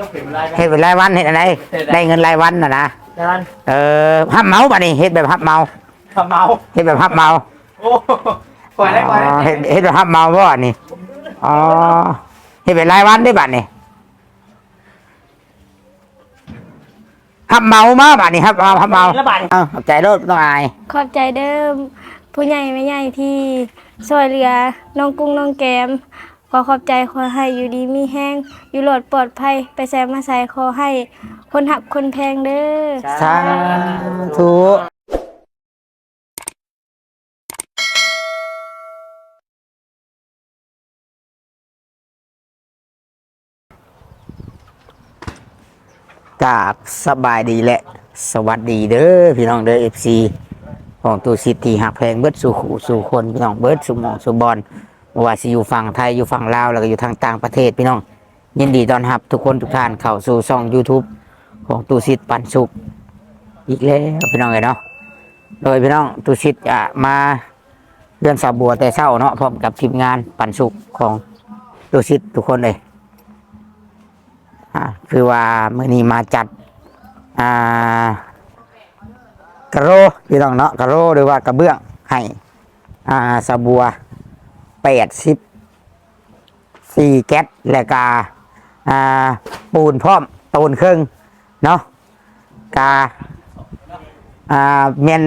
ต้องเป็นรายวันเฮ็ดเป็นรายวันเฮ็ดอะไรได้เงินรายวันน่ะนะรานเออฮับเมาบัดนี้เฮ็ดแบบฮับเมาขมเมาเฮ็ดแบบฮับเมาโอ้ปล่อยได้ปล่อยได้เฮ็ดเฮ็ดแบบฮับเมาบ่อันนี้อ๋อเฮ็ดเป็นรายวันได้บัดนี้ฮับเมามาบัดนี้ฮับเมาฮับเมารเอ้าขอบใจโลดบ่ต้องอายขอบใจเดิมผู้ใหญ่ไม่ใหญ่ที่ช่วยเหลือน้องกุ้งน้องแกม อขอบใจขอให้อยู่ดีมีแห้งอยู่หลอดปลอดภัย ไปแซมมาใส่ขอให้คนหักคนแพงเด้อสาธุกราบสบายดีและ สวัสดีเด้อพี่น้องเด้อ FC ของตูซิตี้หักแพงเบิดสู่ขู่สู่คนพี่น้องเบิดสู่หมองสู่บอล ว่าสิอยู่ฝั่งไทยอยู่ฝั่งลาวแล้วก็อยู่ทางต่างประเทศพี่น้อง ยินดีต้อนรับ ทุกคนทุกท่านเข้าสู่ช่อง YouTube ของตูซิตปันสุขอีกแล้วพี่น้องเลยเนาะโดยพี่น้องตูซิตจะมาเรื่องสาวบัวแต่เศร้าเนาะพร้อมกับทีมงานปันสุขของตูซิตทุกคนเลยอ่าคือว่าเมื่อนี้มาจัดอ่ากระโรพี่น้องเนาะกระโรหรือว่ากระเบื้องให้อ่าสาวบัว แปดสิบสี่แก๊สแล้วก็อ่าปูนพร้อมตูนครึ่งเนาะกาอ่าเมียน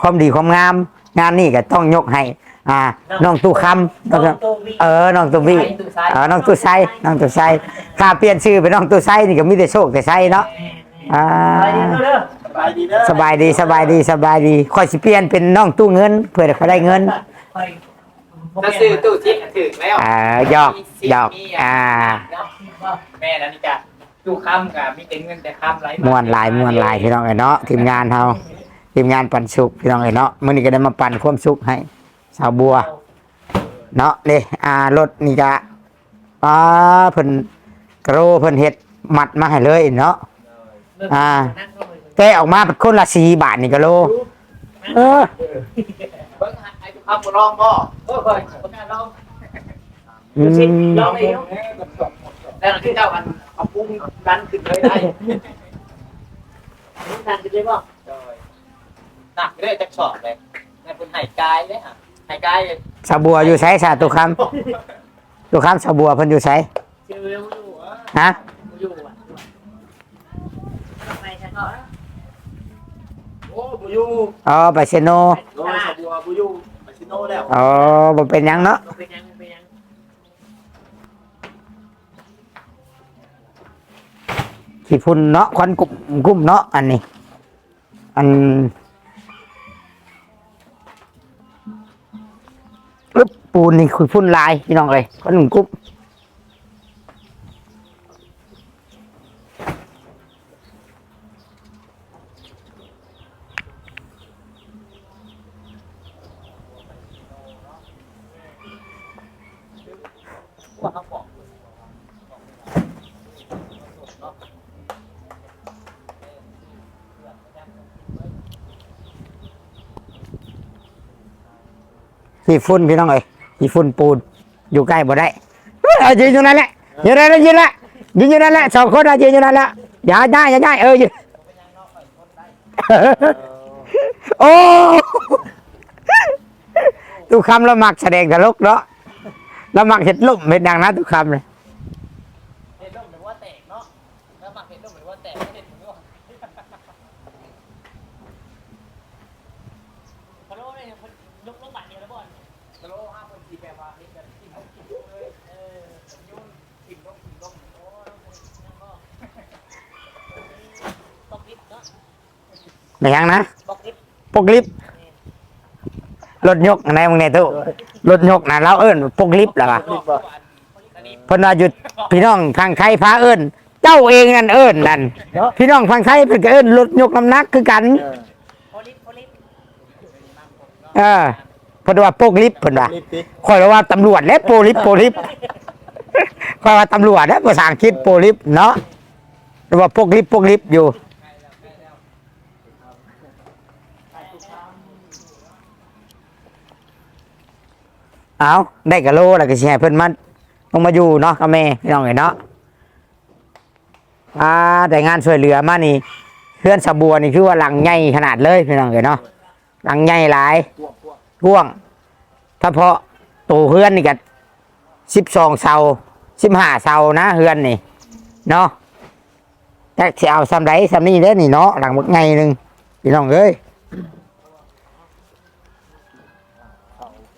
ความดีความงาม งานนี่ก็ต้องยกให้อ่าน้องตู้คำน้องเออน้องตู้บี้เออน้องตู้ไซน้องตู้ไซถ้าเปลี่ยนชื่อเป็นน้องตู้ไซนี่ก็มีแต่โชคแต่ไซเนาะอ่าสบายดีเด้อสบายดีเด้อสบายดีสบายดีสบายดีค่อยสิเปลี่ยนเป็นน้องตู้เงิน เพื่อเขาได้เงิน ถ้าซื้อตู้ทิพย์ถึงแล้วอ่าหยอกหยอกอ่าแม่นันนี่จ้ะตู้คำกับมีแต่เงินแต่คำไรมวนหลายมวนหลายพี่น้องเอ้ยเนาะทีมงานเฮาทีมงานปันสุขพี่น้องเอ้ยเนาะมื้อนี้ก็ได้มาปั่นความสุขให้ชาวบัว เนาะเลยอ่ารถนี่ก็ป้าเพิ่นกระโรเพิ่นเฮ็ดมัดมาให้เลยเนาะอ่าแกะออกมาเป็นคนละ4บาทนี่กะโล เออเบิ้งไอ้ ตู้คำบ่ลองบ่เออเฮ้ยบ่กล้องอืมลองเลยแล้วที่เจ้าอันเอาปุ้งดันขึ้นเลยได้ดันขึ้นเลยบ่หนักเลยจักสอบเลยในบนไหกายเลยฮะไหกายชาวบัวอยู่ไสซะตุคำตุคำชาวบัวเพิ่นอยู่ไสชื่ออยู่อะฮะอยู่อะไปฉันก็โอ้บุยูอ๋อไปเซโนโอ้ยสบัวบุยู โน่แล้วอ๋อบ่เป็นหยังเนาะเป็นยังเป็นยังขี้ฝุ่นเนาะควันกุ่มกุ่มเนาะอันนี้ อันปึ๊บปูนนี่คือฝุ่นลายพี่น้องเอ้ยควันกุ่ม ขาบอกขี้ฝุ่นพี่น้องเอ้ยขี้ฝุ่นปูนอยู่ใกล้บ่ได้เอยเอายืนอยู่นั่นแหละยืนนั่นแหละยืนละยืนอยู่นั่นแหละสองคนอะยืนอยู่นั่นแหละอย่าได้อย่าได้เออยืน โอ้ทุกคำเรามักแสดงตลกเนาะ เรามักเห็ดลุ่มเห็ดดังนะทุกคำเลยเห็นร่มหรือว่าแตกเนาะแล้วมาเห็นร่มหรือว่าแตกเห็นหรือว่าพะโล้เนี่ยยกลงบาทเดียวแล้วบ่อนพะโล้ห้าคนทีแปลว่าเห็นกันที่เขากินเลยเออยุ่งกินลงกินลงโอ้ยนั่นก็ต้องลิฟต์เนาะไม่ยังนะบอกลิฟต์พวกลิฟต์รถยกอะไรมึงเนี่ยตู้ รถยกนะเราเอิ้นพวกลิฟต์เหรอวะลิฟต์บ่อันนี้เพนว่าหยุดพี่น้องทางไทยพาเอิ้นเจ้าเองนั่นเอิ้นนั่นพี่น้องทางไทยเพิ่นก็เอิ้นรถยกน้ำหนักคือกันโพลิฟต์โพลิฟต์เออเพนว่าพวกลิฟต์เพิ่นว่าลิฟต์ดิคอยว่าตำรวจและโปลิฟโปลิฟคอยว่าตำรวจและภาษาอังกฤษโปลิฟเนาะหรือว่าพวกลิฟพวกลิฟอยู่ เอาได้กะโลแล้วก็สิให้เพิ่นมาต้องมาอยู่เนาะกับแม่พี่น้องเอ้ยเนาะอ่าได้งานช่วยเหลือมานี่เพื่อนสะบัวนี่คือว่าหลังใหญ่ขนาดเลยพี่น้องเอ๋ยเนาะหลังใหญ่หลายพ่วงถ้าเพาะตัวเฮือนนี่ก็สิบสองเสาสิบห้าเสานะเฮือนนี่เนาะแต่สิเอาซ้ำไรซ้ำนี่เด้นี่เนาะหลังบักไงหนึ่งพี่น้องเอ้ย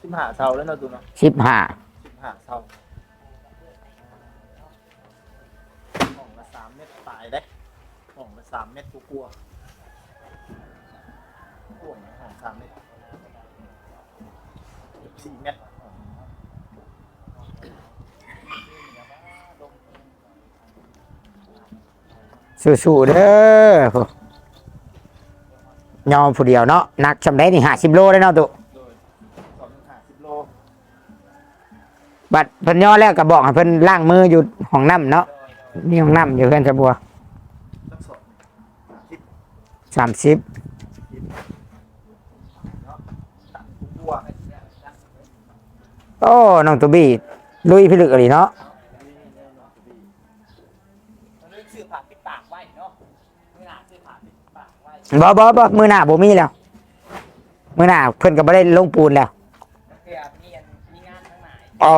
สาสิบห้าเสาแล้วเนาะตูเนาะสิบห้าสิบห้าเสาห้องละสามเมตรปลายได้ห้องละสามเมตรกลัวๆห้องห้องสามเมตรสี่เมตรสู้ๆเด้อยอมผู้เดียวเนาะหนักจำได้นี่ห้าสิบโลได้เนาะตุ บัดเพิ่นย่อแล้วก็บอกให้เพิ่นล้างมืออยู่ห้องน้ำเนาะนี่ห้องน้ำอยู่เพื่อนสะบัวสักสองสิบสามสิบเนาะตัดกลัวโอ้น้องตุบี้ลุยพิลึกอะไรเนาะตอนนี้ซื้อผ้าปิดปากไว้เนาะไม่น่าซื้อผ้าปิดปากไว้บ่บ่บ่มือหน้าบ่มีแล้ว มือหน้าเพิ่นก็บ่ได้ลงปูนแล้ว เพื่อมีอันมีงานข้างใน อ๋อ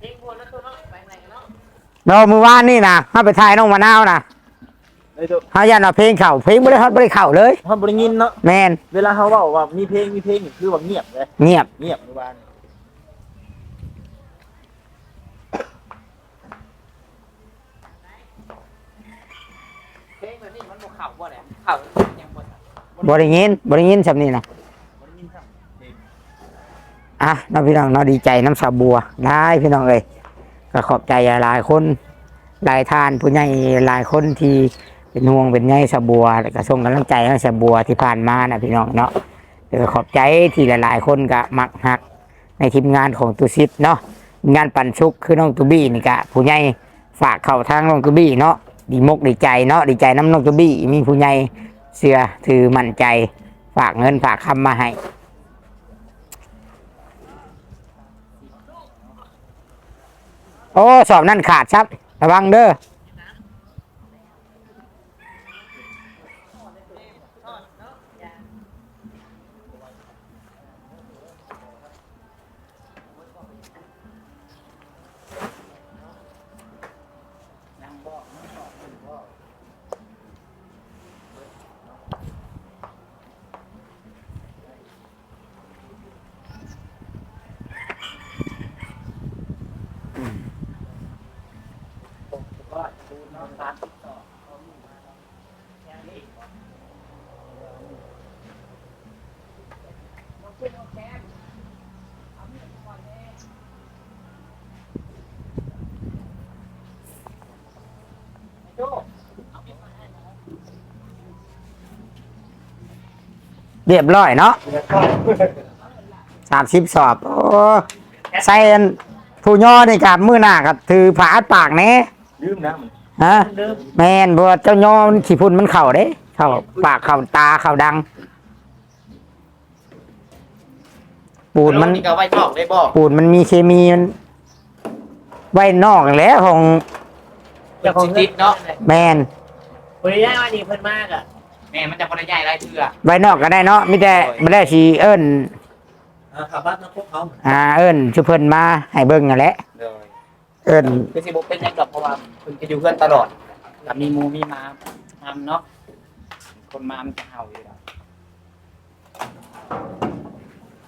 เองวนแล้วตัวเนาะไปไหนกันเนาะเรามือวานนี่นะเฮาไปถ่ายน้องมะนาวนะไอ้ตัวเฮายันว่าเพลงเข้าเพลงบ่ได้ฮอดบ่ได้เข้าเลยท่านบริงินเนาะแม่นเวลาเขาบอกว่ามีเพลงมีเพลงนี่คือว่าเงียบเลยเงียบเงียบในบ้านเพลงแบบนี้มันบ่เข่าบ่แหละเข่ายังบ่ทัน บ่ได้ยินบ่ได้ยินสำนี้นะบริงินครับเพลงอะน้องพี่น้องเนาะดีใจน้ำสาบัวได้พี่น้องเอ้ยก็ขอบใจหลายคนหลายท่านผู้ใหญ่หลายคนที่เป็นห่วงเป็นใยสาบัวแล้วก็ส่งกำลังใจให้สาบัวที่ผ่านมานะพี่น้องเนาะเออขอบใจที่หลาย ๆ คนก็มักหักในทีมงานของตูซิปเนาะงานปันชุกคือน้องตูบี้นี่ก็ผู้ใหญ่ฝากเข้าทางน้องตูบี้เนาะดีมกดีใจเนาะดีใจน้ำน้องตูบี้มีผู้ใหญ่ เสือถือมั่นใจ ฝากเงินฝากคำมาให้โอ้สอบนั่นขาดครับ ระวังเด้อ ก็ดูน้องตาติดต่อเขามีมาเนาะแค่นี้น้องเพื่อนน้องแก้มเอามีดก่อนแน่ไอ้โจ้เอามีดมาให้นะ เรียบร้อยเนาะสามสิบสอบ โอ้ใส่ผู้ย่อในกับมือหน้ากับถือผาอัดปากแหน่ลืมนะมัน ฮะเดิมแมนบัวาเจ้าย่อมันขี้พุ่นมันเข่าเด้ เข่าปากเข่าตาเข่าดัง ปูนมันนี่ก็ไว้นอกได้บอกปูนมันมีเคมีมันไว้นอกแหล้วของเจ้าของติดเนาะแมนบริยายว่าดีเพิ่นมากอะแม่มันจะบริยายไรเถื่อไว้นอกก็ได้เนาะไม่ได้ไม่ได้สีเอิ้นขับบ้านนะพวกเขาอ่าเอิ้นชุเพิ่นมาให้เบิ่งนั่นแหละ เลยเอิ้นคือสิบเป็นยังกับเพราะว่าเพิ่นจะอยู่เพื่อนตลอดกับมีหมูมีหมาทำเนาะคนมามันจะเห่าอยู่แล้ว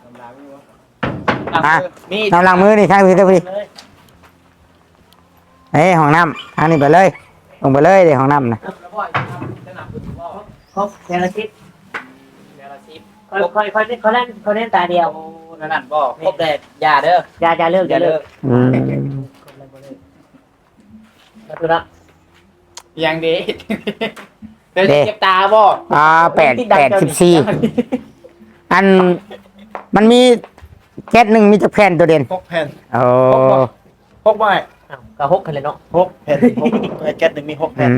ทำร้ายไม่รู้มีน้ำล้างมือนี่ทางพี่เจ้าพี่เลยเฮ้ยห้องน้ำทางนี้ไปเลยลงไปเลยเดี๋ยวห้องน้ำนะแล้วบ่อยจะทำจะหนักคุณพ่อครบเทละชิปเทละชิปค่อยค่อยค่อยเขาเล่นเขาเล่นตาเดียวนั่นนั่นบ่ครบเลยอย่าเด้ออย่าอย่าเลิกอย่าเลิกอืม แล้วตัวละยังดีเดี๋ยวเจ็บตาบ่อ่าแปดแปดสิบสี่อันมันมีแก๊สหนึ่งมีจักแผ่นตัวเด่นพกแผ่นโอ้พกไว้กระหกกันเลยเนาะพกแผ่นพกแก๊สหนึ่งมีหกอืแผ่น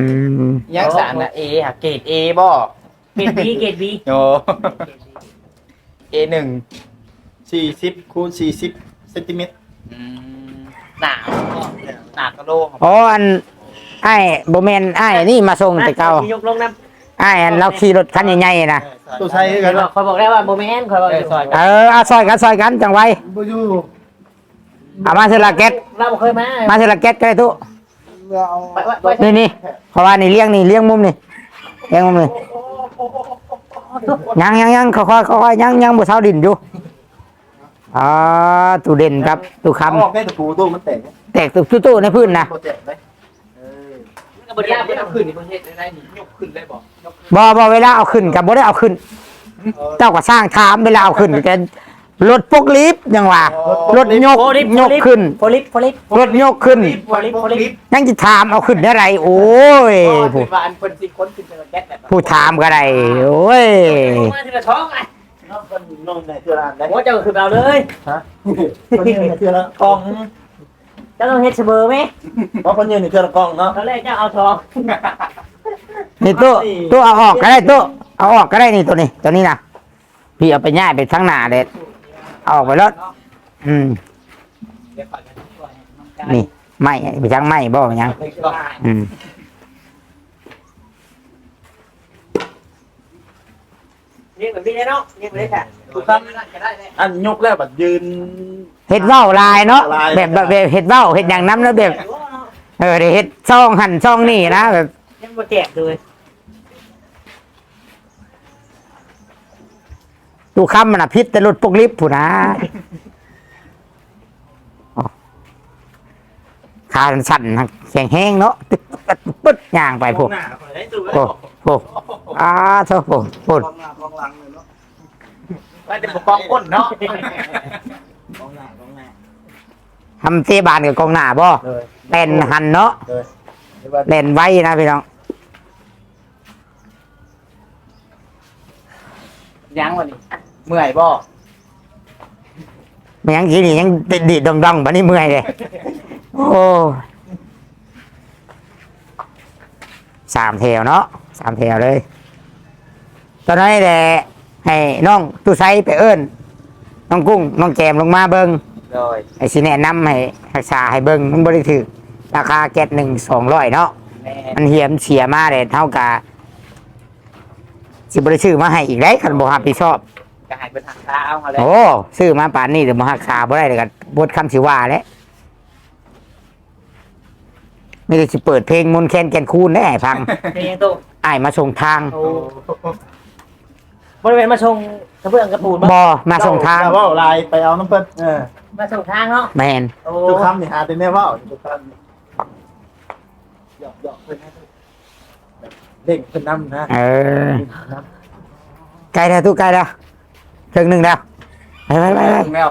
มยังสารนะเออะเกรดเอบ่เกรดบีเกรดบีโยเอหนึ่งสี่สิบคูณสี่สิบเซนติเมตรอืม หนาวหนาวกระโลกอ๋ออันไอ้โบแมนไอ้นี่มาส่งแต่เก่ายกลงน้ไอ้อันเราขี่รถคันใหญ่ๆนะตัวใช้ำกันคอยบอกได้ว่าโมเมนต์คอยบอกซอยเออเอาซอยกันซอยกันจังไว้บ่อยู่เอามาเทละแก๊สเราเคยมามาเทละแก๊สก็ได้ทุเอาไปไปไปนี่นี่เพราะว่านี่เลี้ยงนี่เลี้ยงมุมนี่เลี้ยงมุมนี่ยังยังยังค่อยๆค่อยๆยังยังบ่เท่าดินอยู่ อ่าตูเด่นครับตูคเอาออกได้ตะปูตู้มันแตกำแตกตุตู้ตู้ในพื้นนะโปรเจกต์ไหมเออบริยาเป็นเอาขึ้นนี่ประเทศได้นี่ยกขึ้นได้บอกยกบ่บ่เวลาเอาขึ้นกับบ่ได้เอาขึ้นเจ้าก็สร้างถามเวลาเอาขึ้นแต่รถปกลิฟต์ยังว่ารถยกยกขึ้น โพลิปโพลิปรถยกขึ้น โพลิปโพลิปยังจะถามเอาขึ้นได้ไรโอ้ยผู้ผู้ว่าอันคนสิคนขึ้นเป็นแก๊สแบบผู้ถามก็ได้โอ้ย มาทีละท้องไง น้องคนน้องในเทือรานได้ว่าจะขึ้นเอาเลยฮะคนยืนในเทือละกองจะต้องเฮ็ดเสมอไหมเพราะคนยืนในเทือละกองเนาะตอนแรกจะเอาทองนี่ตู้ตู้เอาออกก็ได้ตู้เอาออกก็ได้นี่ตัวนี้ตัวนี้นะพี่เอาไปย่ายไปทั้งหน้าเด็ดเอาออกไปรถอืมเดี๋ยวก่อนนะช่วยน้องใจนี่ไม่ไปทั้งไม่บ่ยังอืม รียกแบบนี้เนาะเรียกเลยค่ะถูกต้องก็ได้เลยอันยกแล้วแบบยืนเห็ดเว้าลายเนาะลายแบบแบบแบบเห็ดเว้าเห็ดอย่างน้ำแล้วแบบ เออเดี๋ยวเห็ดซองหั่นซองนี่นะแบบยังมาแจกเลยดูคำมันอะพิษแต่รถปกลิฟต์ผู้นะอ๋อ ขาสั่นๆแข็งแห้งเนาะตึ๊ดตึ๊ดปึ๊ดย่างไปพวกหน้าคอยได้ดูโอ้โหอ้าเท่าโอ้โหกองหน้ากองหลังเลยเนาะว่าจะปกป้องคนเนาะกองหน้ากองหน้าทำเตะบานกับกองหน้าบ่เลยเป็นหันเนาะเลยเดี๋ยวว่าเล่นไว้นะพี่น้องยังวันนี้เมื่อยบ่ไม่ยังทีนี่ยังดีดดองดองๆบันนี้เมื่อยเลย โอ้สามแถวเนาะสามแถวเลย ตอนนั้นแหละให้น้องตู้ไซไปเอิ้นน้องกุ้งน้องแกมลงมาเบิงโดยไอ้สิแนะนำให้รักษาให้เบิงมันบริถือราคาแก๊สหนึ่งสองร้อยเนาะแม่มันเหียมเสียมาเลยเท่ากับสิบริซื้อมาให้อีกได้คันบ่รับผิดชอบ ก็หายเป็นทางเท้ามาเลยโอ้ซื้อมาป่านนี้เดี๋ยวบ่รักษาบ่ได้เลยกันบทคำสิว่าแล้ว ไม่ได้สิเปิดเพลงมนต์แคนแกนคูนได้ให้ฟังเป็นยังตู้อ้ายมาส่งทางโอ้บริเวณมาชงกระเบื้องกระปูนบ่มาส่งทางเจ้ว่าลายไปเอาน้ำเพิ่นเออมาส่งทางเนาะแมนโอ้ทุกคำนี่หาแต่แน่ว่าทุกคำนี่หยอกหยอกเพิ่นให้แบบเด้งเพิ่นนำนะเออเด้งเพิ่นนำใกล้แล้วทุกใกล้แล้วถึงหนึ่งแล้วไปไปไปไป แมว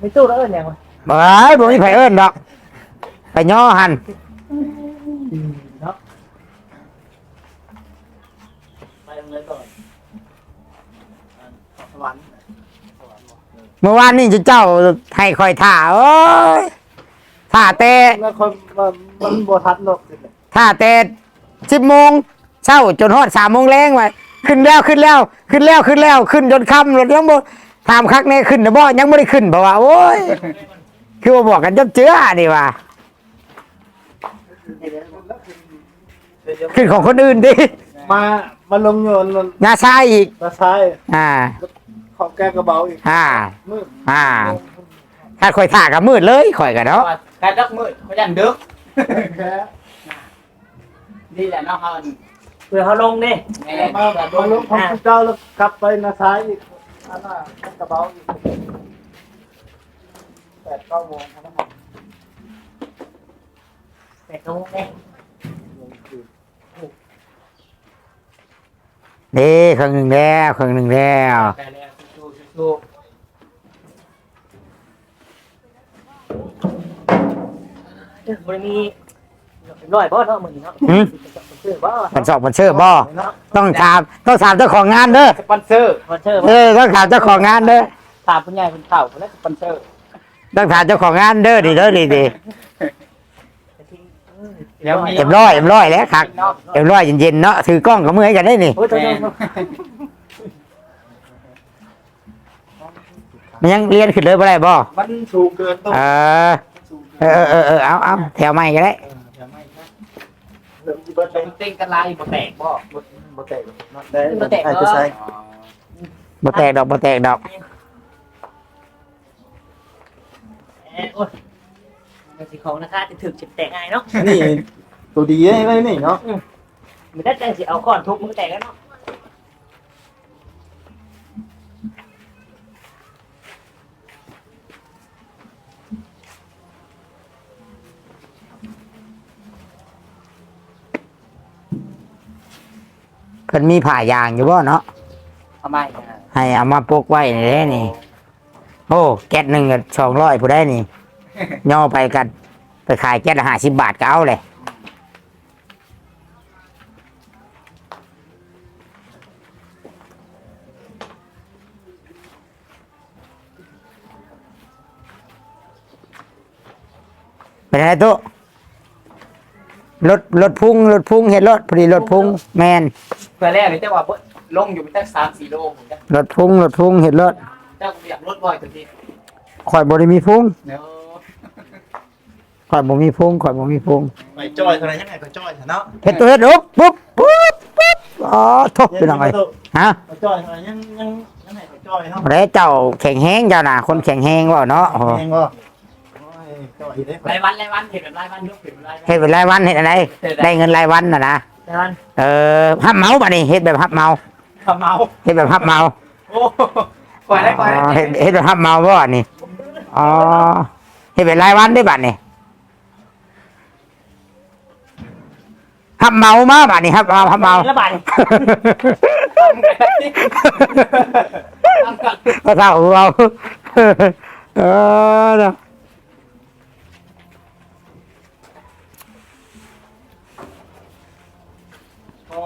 ไม่ตู้แล้วเอิ้นยังวะ เอ้ยบ่มีไผเอิ้นดอก ไปย่อหัน เนาะไปตรงนั้นก่อนสวรรค์เมื่อวานนี่เจ้าให้คอยท่าโอ้ยท่าแต่แล้วคนมันมันบ่ทันหรอกท่าแต่สิบโมงเช้าจนฮอดสามโมงแรงไว้ขึ้นแล้วขึ้นแล้วขึ้นแล้วขึ้นแล้วขึ้นจนค่ำรถยังบ่ถามคักแน่ขึ้นนะบ่ยังไม่ได้ขึ้นเพราะว่าโอ้ยคือว่าบอกกันจับเจือนี่ว่า ขึ้นของคนอื่นดิมามาลงโยนลงงาซ้ายอีกตาซ้ายอ่า ขอบแก้กระเบาอีกอ่า มืดอ่า ถ้าคอยท่ากับมืดเลยคอยกันเนาะการดักมืดเขายันดึกแค่นี่แหละเนาะเขาเพื่อเขาลงดิแม่มามาลงของพระเจ้าแล้วกลับไปนาซ้ายอีกอันน่ะกระเบาอีกแปดเก้าโมงทั้งหมดเป็ดลงดิลงคืน เด้ครึ่งหนึ่งแล้วครึ่งหนึ่งแล้วไปแล้วสู้ๆสู้ๆบริมีร้อยบ่เนาะมึงเนาะหืมซื้อบ่มันสอบมันเชื่อบ่ต้องถามต้องถามเจ้าของงานเด้อสปอนเซอร์สปอนเซอร์เออต้องถามเจ้าของงานเด้อถามคุณยายคุณเฒ่าแล้วสปอนเซอร์ต้องถามเจ้าของงานเด้อดีเด้อดีดี แล้วมีเอ็มร้อยเอ็มร้อยแล้วครับเอ็มร้อยเย็นๆเนาะถือกล้องกับมือให้กันได้นี่โอ้ยตัวนี้คมันยังเรียนขึ้นเลยบ่ได้บ่มันสูงเกินตัวเออสูงเออเออเออเอาเอาแถวใหม่ก็ได้เออแถวไม่ครับเริ่มเบิดเป็เป็นนเต้นกันลายบ่แตกบ่บ่แตกได้บ่แตกจะใช้บ่แตกดอกบ่แตกดอก เอ้ยโอ้ย มันสิของนะคะจะถึกจะแตกง่ายเนาะนี่ตัวดีไว้นี่เนาะมันได้แต่สิเอาก้อนทุบมันก็แตกแล้วเนาะเพิ่นมีผ่ายางอยู่บ่เนาะทำไมให้เอามาปกไว้นี่แหละนี่ โอ้แก๊สหนึ่งสองร้อยผู้ได้นี่ ย่อไปกัน ไปขายแก๊สละห้าสิบบาทก็เอาเลยเป็นไงตุ๊รถรถพุ่งรถพุ่งเห็นรถพอดีรถพุ่งแมนเพื่อแรกเลยเจ้าว่าเพิ่นลงอยู่เป็นตั้ง3 4โลเหมือนกันรถพุ่งรถพุ่งเห็นรถเจ้าก็อยากลดบ่อยตัวนี้ข่อยบริมีพุ่งเนาะ ข่อยบ่มีพุ่งข่อยบ่มีพุ่งไปจอยเท่าไหร่ยังไงก็จอยเนาะเฮ็ดตัวเฮ็ดปุ๊บปุ๊บปุ๊บปุ๊บอ๋อทุบพี่น้องเอ้ยฮะไปจอยเท่าไหร่ยังยังยังไงก็จอยเนาะบ่ได้เจ้าแข็งแฮงเจ้าน่ะคนแข็งแฮงเว้าเนาะโอ้โหเองก็โอ้ยจอยได้รายวันรายวันเห็นแบบรายวันยกเห็นแบบรายวัน เฮ็ดเป็นรายวันเฮ็ดอะไร ได้เงินรายวันน่ะนะรายวันเออฮับเมาบัดนี้เฮ็ดแบบฮับเมาขมเมาเฮ็ดแบบฮับเมาโอ้ปล่อยได้ปล่อยอ๋อได้เฮ็ดเฮ็ดแบบฮับเมาบ่อันนี่อ๋อเฮ็ดเป็นรายวันได้บัดนี้ ฮับเมามาบัดนี้ฮับเมาฮับเมาระบาดก็เท่าเราเออเนาะก็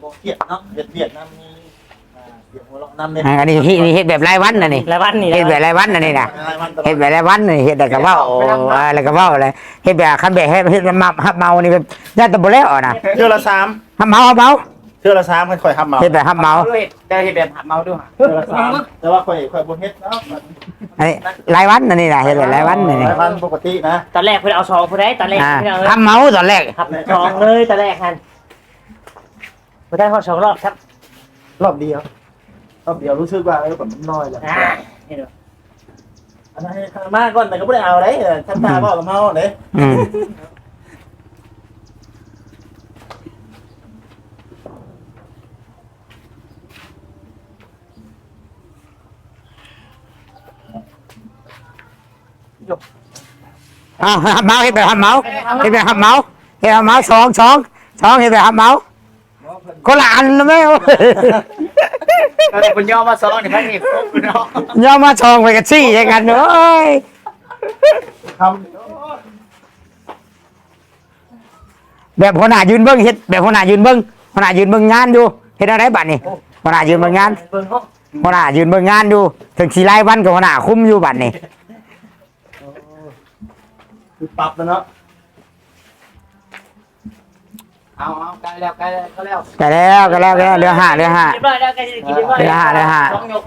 บ่เกียดเนาะเวียดเวียดนำมี อ่าเสียงหัวเราะนำเนี่ยอันนี้นี่เฮ็ดแบบรายวันน่ะนี่รายวันนี่เฮ็ดแบบรายวันน่ะนี่น่ะรายวันตลอเฮ็ดดแบบรายวันนี่เฮ็ดแต่กะเว้าโอ้อ่าแล้วก็เว้าเลยเฮ็ดแบบคันแบบเฮ็ดเฮ็ดมาฮับเมานี่แบบญาติบ่แล้วน่ะเทื่อละสามฮับเมาฮับเมาเทื่อละสามค่อยๆทำเมาเฮ็ดแบบฮับเมาด้วยได้เห็นแบบเมาด้วยเทื่อละสามแต่ว่าค่อยค่อยบ่เฮ็ดเนาะอันนี้รายวันน่ะนี่น่ะเฮ็ดแบบรายวันนี่นี่รายวันปกตินะตอนแรกเพื่อนเอาซองเพื่อนได้ตอนแรกอ่าเพื่อนเอาฮับเมาตอนแรกครับซองเลยตอนแรกฮันเพื่อนได้ข้อสองรอบครับรอบเดียว รอบเดียวรู้สึกว่าเออแบบมันน้อยแหละอ่านี่ดูอันนั้นให้ทางมาก่อนแต่ก็ไม่ได้เอาเลยเออท่านตาบอกกับเมาเลยอืมอ้าวฮับเมาเฮ็ดแบบฮับเมาเฮ็ดแบบฮับเมาเฮ็ดฮับเมาสองสองสองเฮ็ดแบบฮับเมาคนละอันนะแม่ เราได้คุณย่อมาซองนี่พันนี่ครบเนาะย่อมาชองไปกันซี่อย่างกันเอ้ยทแบบหัวหน้ายืนเบิ้งเฮ็ดแบบหัวหน้ายืนเบิ้งหัวหน้ายืนเบิ้งงานอยู่เฮ็ดอะไรบัดนี่หัวหน้ายืนเบิ้งงานเบิ่งเขาหัวหน้ายืนเบิ้งงานอยู่ถึงสีไล่วันกับหัวหน้าคุมอยู่บัดนี่ำคือปรับแล้วเนาะ เอาเอาใกล้แล้วใกล้แล้วก็แล้วก็แล้วก็แล้วก็แล้วเรือห้าเรือห้าเรียบร้อยแล้วใกล้จะกินเรียบร้อยได้ห้าได้ห้าสองยก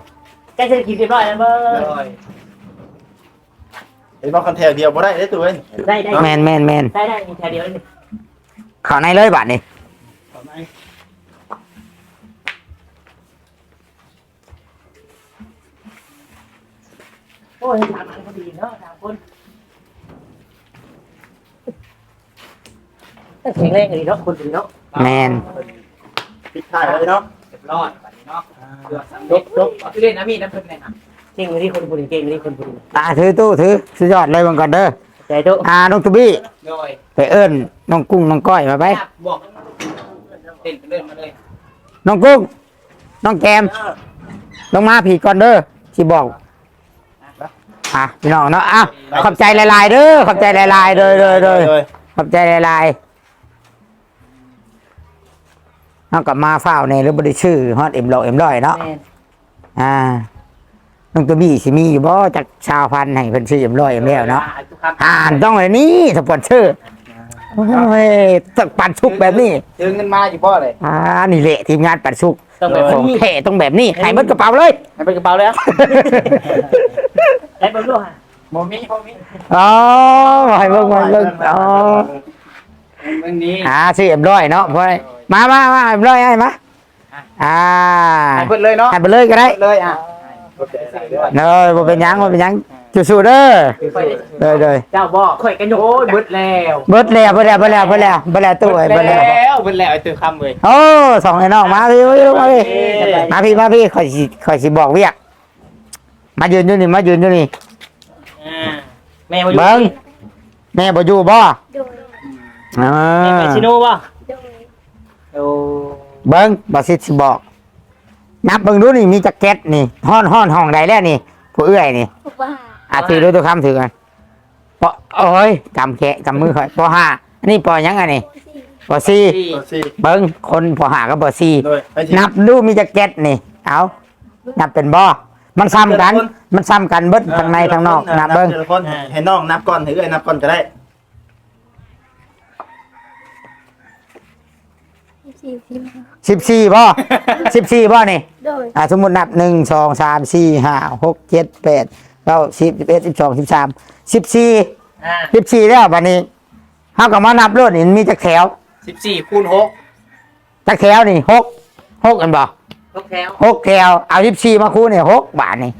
ใกล้จะกินเรียบร้อยแล้วเบ้อเห็นว่าคันแถวเดียวบ่ได้ได้ตัวเองได้ได้แมนแมนแมนได้ได้มีแค่เดียวนี่เข้าในเลยบัดนี่ตอนไหนโอ้ยสามอันพอดีเนาะสามคน แข็งแรงเลยเนาะคนดีเนาะแมนปิดท้ายเลยเนาะเรียบร้อยแบบนี้เนาะเดือดสามยกยกเล่นนะมีน้ำพึ่งเลยนะเก่งเลยที่คนบุรีเก่งเลยที่คนบุรีตาถือตู้ถือสุดยอดเลยบังก่อนเด้อใจโตอ่าน้องตุบี้โดยไปเอิ้นน้องกุ้งน้องก้อยมาไปบอกเต้นเล่นมาเลยน้องกุ้งน้องแกมลงมาผีก่อนเด้อที่บอกอะพี่น้องเนาะอะขอบใจหลายๆเด้อขอบใจหลายๆเด้อเด้อเด้อเลยขอบใจหลายๆ เอากลับมาเฝ้าในหรือบริชื่อฮอดเอ็มโลเอ็มร้อยเนาะแม่อ่าน้องตัวบี้สิมีอยู่บ่จากชาวพันธุ์ให้เพิ่นชื่อเอ็มร้อยเอ็มแล้วเนาะทุกคำอ่านต้องเลยนี่สปอนเซอร์โอ้ยตักปันชุกแบบนี้ถึงเงินมาอยู่บ่เลยอ่านี่แหละทีมงานปันชุกต้องแบบของนี้แท้ต้องแบบนี้ให้เบิดกระเป๋าเลย ให้เป็นกระเป๋าเลยอะไอ้เบิ่งดูฮะโมมี่โมมี่ อ๋อให้เบิ่งให้เบิ่งอ๋อ เบิ่งนี้อ่าสิเอ็มร้อยเนาะพอได้มามามาเอ็มร้อยให้มาอ่าให้เบิดเลยเนาะให้ไปเลยก็ได้เลยอะโอเคได้เด้อเด้อบ่เป็นหยังบ่เป็นหยังสู้ๆเด้อเด้อเด้อเจ้าบอกข่อยกันอยู่โอ้ยเบิดแล้วเบิดแล้วเบิดแล้วเบิดแล้วเบิดแล้วเบิดแล้วตู้เอ้ยเบิดแล้ววเบิดแล้วไอ้ตื่นคำเลยโอ้สองไอ้น้องมาพี่มาพี่มาพี่มาพี่มาพี่คอยสิคอยสิบอกเวียกมายืนอยู่นี่มายืนอยู่นี่อ่าแม่มาอยู่เบิ้งแม่บ่อยู่บ่โดย อ่าแม่ไปชิโน่ป่ะโดยโอ้เบิ้งบ่สิสิบอก นับเบิ่งดูนี่มีจักเก็ตนี่ห้อนห้อนห้องใดแล้วนี่ผู้เอื้อยนี่อุปหาอะถือดูตัวคำถือกันปอโอ้ยกำแขะกำมือข่อยปห้าอันนี้ปอยังไงนี่ปสี่ที่ตัวสี่เบิ้งคนปห้าก็ปสี่โดยไปสินับดูมีจักเก็ตนี่ เอานับเป็นบ่มันซ้ำกัน มันซ้ำกันเบิดทางในทางนอกนับเบิ้งทีละคนให้น้องนับก่อนให้เอ้ยนับก่อนก็ได้ สี่สิบห้าสิบสี่บ่สิบสี่บ่นี่โดยอ่าสมมตินับหนึ่งสองสามสี่ห้าหกเจ็ดแปดเก้าสิบสิบเอ็ดสิบสองสิบสามสิบสี่อ่าสิบสี่แล้วบัดนี้เฮาก็มานับรถนี่มีจักแถวสิบสี่คูณหกจักแถวนี่หกหกกันบ่หกแถวหกแถวเอาสิบสี่มาคูณเนี่ยหกบาทนี่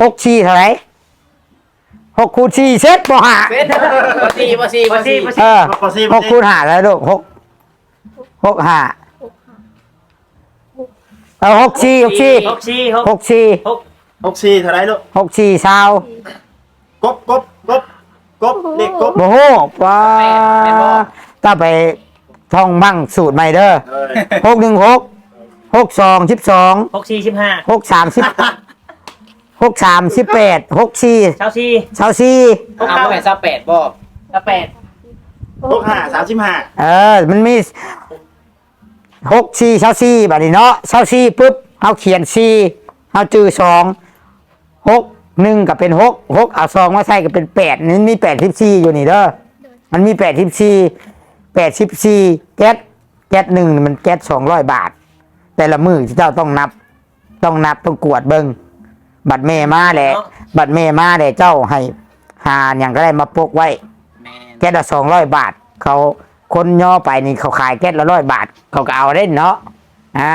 หกสี่เท่าไหร่หกคูณสี่เซ็ตบ่ห้าเซ็ตปสี่ปสี่ปสี่ปเอสี่อปสี่หกคูณห้าแล้วลูกหก หกห้าหกห้าเอาหกสี่หกสี่หกสี่หกหกสี่หกหกสี่เท่าไหรลูกหกสี่สาวกบกบกบกบเด็กกบโอ้โหว้าถ้าไปท่องบ้างสูตรใหม่เด้อเออหกหนึ่งหกหกสองสิบสองหกสี่สิบห้าหกสามสิบหกสามสิบแปดหกสี่เช้าสี่สาวสี่หกเก้าแปดเช้าแปดบ่เช้าแปดหกห้าสามสิบห้าเออ มันมี หกสี่สาวสี่แบบนี้เนาะสาวสี่ปุ๊บเอาเขียนสี่เอาจือสองหกหนึ่งก็เป็นหกหกเอาสองมาใส่ก็เป็นแปดนี่มีแปดสิบสี่อยู่นี่เด้อมันมีแปดสิบสี่แปดสิบสี่แก๊สแก๊สหนึ่งมันแก๊สสองร้อยบาท แต่ละมือที่เจ้าต้องนับ ต้องนับต้องกวดเบิงบัตรเมมาแหละบัตรเมมาแหละเจ้าให้หาอย่างก็ได้มาปกไว้แมนแก๊สละสองร้อยบาท เขา คนย่อไปนี่เขาขายแก๊สละร้อยบาท เขาก็เอาได้เนาะอ่า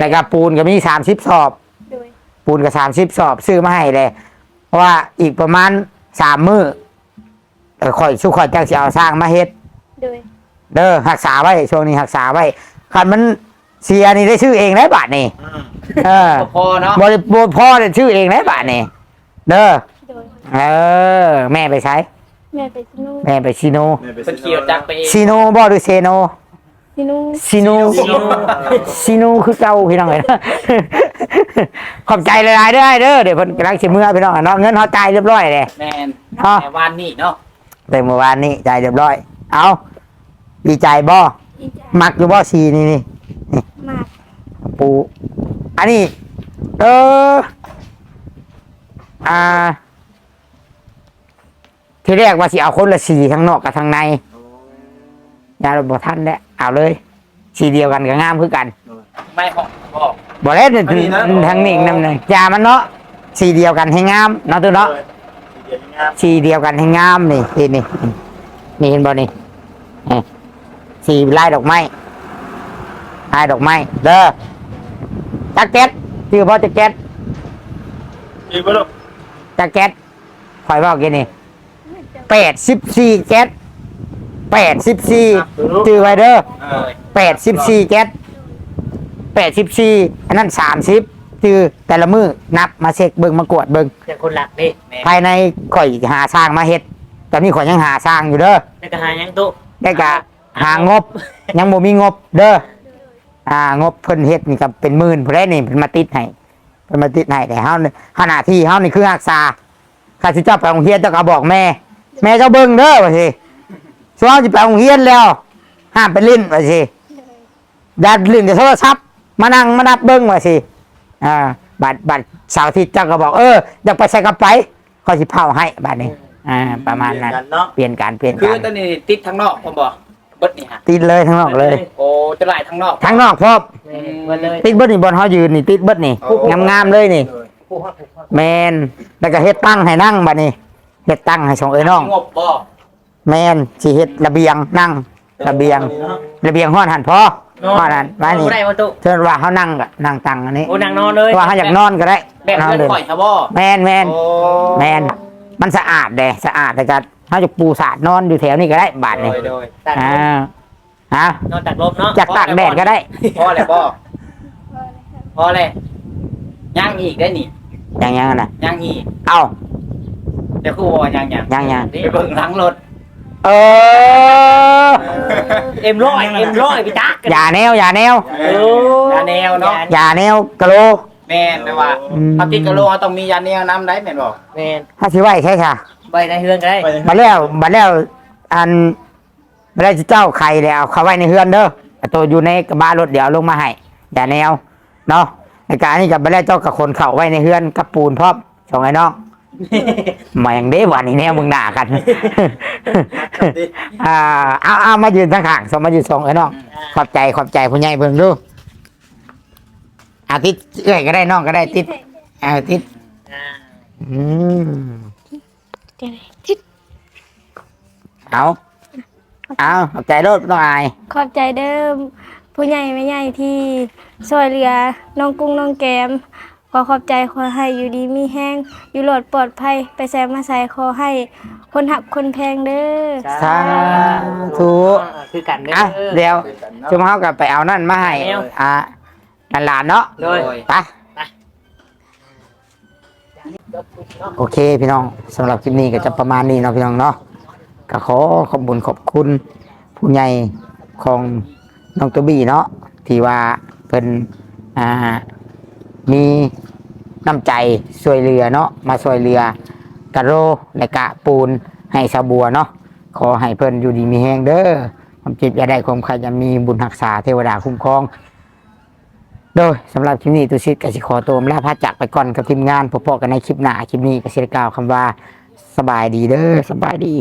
แล้วก็ปูนก็มีสามสิบสอบ โดยปูนก็สามสิบสอบซื้อมาให้เลยเพราะว่าอีกประมาณสามมือเออข่อยสู้ข่อยจังสิเอาสร้างมาเฮ็ด โดยเด้อรักษาไว้ช่วงนี้รักษาไว้คันมันเสียนี่ได้ชื่อเองได้บาทนี่เออพอเนาะบริบทพ่อได้ชื่อเองได้บาทนี่เด้อโดยเออ แม่ไปใช้แม่ไปสนุกแม่ไปซีโนเป็นเขียวจักรไปเองซีโนบ่หรือเซโนสนุกซีโนซีโนซีโนคือเก่าพี่น้องเอ้ยขอบใจหลายๆเด้อเด้อเดี๋ยวเพิ่นกำลังสิเมื่อพี่น้องเนาะเงินเฮาจ่ายเรียบร้อยเลยแมนฮะแม่วานนี่เนาะแต่เมื่อวานนี้จ่ายเรียบร้อย เอาดีใจบ่ดีใจมักอยู่บ่ซีนี่นี่มากปูอันนี้ เอออ่า ที่แรกว่าสิเอาคนละสีทั้งนอกกับทั้งในยาเราบอกท่านแล้วเอาเลย สีเดียวกันก็งามคือกันไม่หอกบอกบอกแล้วทางนี้นำเลยยามันเนาะสีเดียวกันให้งามเนาะตัวเนาะเดี๋ยวงามสีเดียวกันให้งามนี่นี่นี่นี่เห็นบ่นี่นี่สีลายดอกไม้ลายดอกไม้เด้อจักเก็ตชื่อพ่อจักเก็ตอีกบ่ลูกจักเก็ตคอยบอกกินนี่ แปดสิบสี่แก๊สแปดสิบสี่จือไว้เด้อเอเลอยแปดสิบสี่แก๊สแปดสิบสี่อันนั้นสามสิบจือแต่ละมือนับมาเช็คเบิ่งมากวดเบิ่งเป็นคนหลักดิแม่ภายในข่อยหาสร้างมาเฮ็ดตอนนี้ข่อยยังหาสร้างอยู่เด้อแล้วก็หายังตุได้กะหางบ ยังบ่มีงบเด้ออ่างบเพิ่นเฮ็ดนี่ก็เป็นหมื่นพุ่นได้นี่เพิ่นมาติดให้เพิ่นมาติดให้แต่เฮานี่ขณะที่เฮานี่คือรักษาข้าสิเจ้าไปโรงเรียนเจ้าก็บอกแม่ แม่เจ้าเบิ่งเด้อว่าสิช่วงสิไปโรงเรียนแล้ว ห้ามไปเล่นว่าสิอย่าเล่นแต่โทรศัพท์มานั่งมานับเบิ่งว่าสิอ่าบัดบัดเสาร์อาทิตย์เจ้าก็บอกเอออยากไปใส่กระไปก็สิเผาให้บัดนี้อ่า ประมาณนั้นเปลี่ยกัเนาะเปลี่ยนการเปลี่ยนคือการตอนนี้ติดทางนอกผมบอกเบิดนี่ฮะติดเลยทั้งนอกเลย โอ้จะไหลทั้งนอกทั้งนอกพร้อมเบิดเลยติดเบิดนี่บนเฮายืนนี่ติดเบิดนี่งามๆเลยนี่ ผู้ฮอดผู้ฮอดแมนแล้วก็เฮ็ดตั้งให้นั่งบัดนี้ เฮ็ดตั้งให้สองเอ้ยน้อง งบบ่แมนสิเฮ็ดระเบียงนั่งระเบียง ระเบียงห้อนหันพอห้อนหันมานี่บ่ได้ประตูเชิญว่าเขานั่งก็นั่งตั้งอันนี้โอ้นางนอนเลยว่าเขาอยากนอนก็ได้แบบนอนเพื่อนเลยข่อยซะบ่แมนแมนโอ้แมนมันสะอาดเด้สะอาดแต่ก็เขาจะปูสาดนอนอยู่แถวนี้ก็ได้บาทนี่โดยโดยตัดอ่าฮะนอนจากลมเนาะจากตากแดดก็ได้พอแล้วบ่พอเลยย่างอีกได้นี่อย่างยังน่ะย่างอีกเอา เดี๋ยวครูบอกว่าย่างย่างย่างย่างไปเบิ่งหลังรถเออ เอ็มร้อยเอ็มร้อยพี่จักอย่าแนวอย่าแนว เออยาแนวเนาะอย่าแนวกะโลแม่นแปลว่าอืมถ้าติดกะโหลกต้องมียาแนวน้ำได้แม่นบ่แม่นถ้าสิไหวใช่ค่ะใบในเฮือนก็ได้มาแล้วมาแล้ว อันมาแล้วเจ้าไข่แล้วเขาไว้ในเฮือนเด้อแต่ตัวอยู่ในกระบะรถเดี๋ยวเอาลงมาให้อย่าแนว เนาะในการนี้กับมาแล้วเจ้ากับคนเข่าไว้ในเฮือนกับปูนพร้อมสองไอ้น้อง มาอย่างเด้วันนี้แนวมึงหนากัน อ่าเอาเอามายืนข้างๆสองมายืนสองไอ้น้องขอบใจขอบใจผู้ใหญ่เบิ่งดูอาทิตย์เอ้อยก็ได้น้องก็ได้ติดอาทิตย์อ่าอืมเดี๋ยวๆทิศเอาเอาขอบใจรถต้องอายขอบใจเดิม ผู้ใหญ่ไม่ใหญ่ที่ช่วยเหลือน้องกุ้งน้องแกม ขอขอบใจขอให้อยู่ดีมีแห้ง อยู่หลอดปลอดภัย ไปแซมมาใส่ขอให้คนหักคนแพงเด้อ สาธุ คือกันเด้อะอเดี๋ยวจุมเฮากับไปเอานั่นมาให้แมวอ่าหลานๆเนาะโดย ไปโอเคพี่น้องสำหรับคลิปนี้ก็จะประมาณนี้เนาะพี่น้องเนาะก็ขอขอบคุญขอบคุณ ผู้ใหญ่ของน้องตัวบี้เนาะที่ว่าเพิ่นอ่า มีน้ำใจช่วยเหลือเนาะมาช่วยเหลือกระโรและกะปูนให้สาบัวเนาะขอให้เพิ่นอยู่ดีมีแฮงเด้อความจ็บอย่าได้ความใครจะมีบุญรักษาเทวดาคุ้มครอง โดยสำหรับคลิปนี้ตุชิตกสิขอตัวลาพระจากไปก่อนกับทีมงานพบกันในคลิปหน้าคลิปนี้กสิกล่าวคำว่าสบายดีเด้อสบายดี